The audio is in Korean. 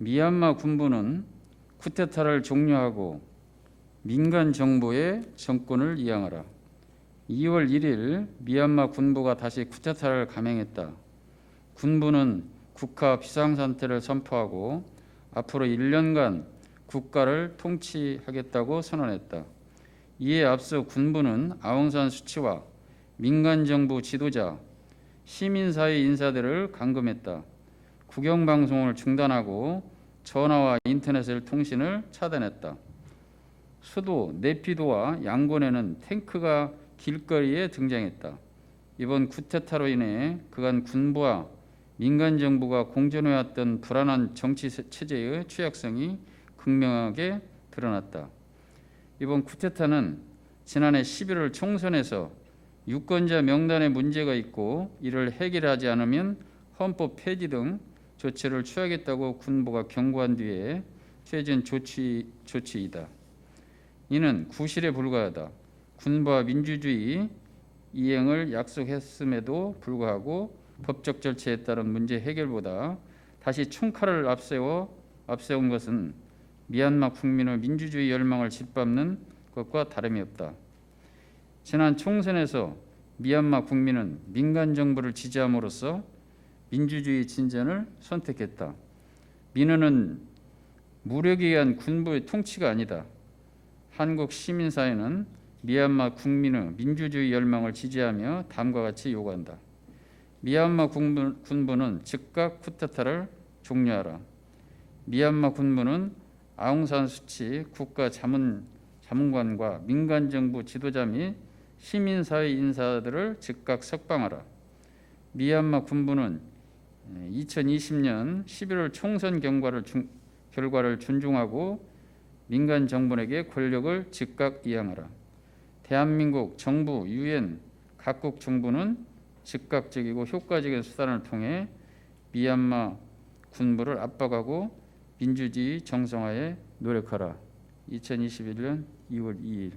미얀마 군부는 쿠데타를 종료하고 민간 정부의 정권을 이양하라. 2월 1일 미얀마 군부가 다시 쿠데타를 감행했다. 군부는 국가 비상상태를 선포하고 앞으로 1년간 국가를 통치하겠다고 선언했다. 이에 앞서 군부는 아웅산 수치와 민간 정부 지도자, 시민사회 인사들을 감금했다. 국영 방송을 중단하고 전화와 인터넷을 통신을 차단했다. 수도 네피도와 양곤에는 탱크가 길거리에 등장했다. 이번 쿠데타로 인해 그간 군부와 민간 정부가 공존해왔던 불안한 정치 체제의 취약성이 극명하게 드러났다. 이번 쿠데타는 지난해 11월 총선에서 유권자 명단에 문제가 있고 이를 해결하지 않으면 헌법 폐지 등 조치를 취하겠다고 군부가 경고한 뒤에 취해진 조치, 조치이다. 이는 구실에 불과하다. 군부와 민주주의 이행을 약속했음에도 불구하고 법적 절차에 따른 문제 해결보다 다시 총칼을 앞세워 앞세운 것은 미얀마 국민의 민주주의 열망을 짓밟는 것과 다름이 없다. 지난 총선에서 미얀마 국민은 민간 정부를 지지함으로써 민주주의 진전을 선택했다. 민원은 무력에 의한 군부의 통치가 아니다. 한국 시민사회는 미얀마 국민의 민주주의 열망을 지지하며 다음과 같이 요구한다. 미얀마 군부, 군부는 즉각 쿠데타를 종료하라. 미얀마 군부는 아웅산 수치 국가 자문 자문관과 민간 정부 지도자 및 시민사회 인사들을 즉각 석방하라. 미얀마 군부는 2020년 11월 총선 경과를 중, 결과를 존중하고 민간 정부에게 권력을 즉각 이양하라. 대한민국 정부, 유엔 각국 정부는 즉각적이고 효과적인 수단을 통해 미얀마 군부를 압박하고 민주주의 정상화에 노력하라. 2021년 2월 2일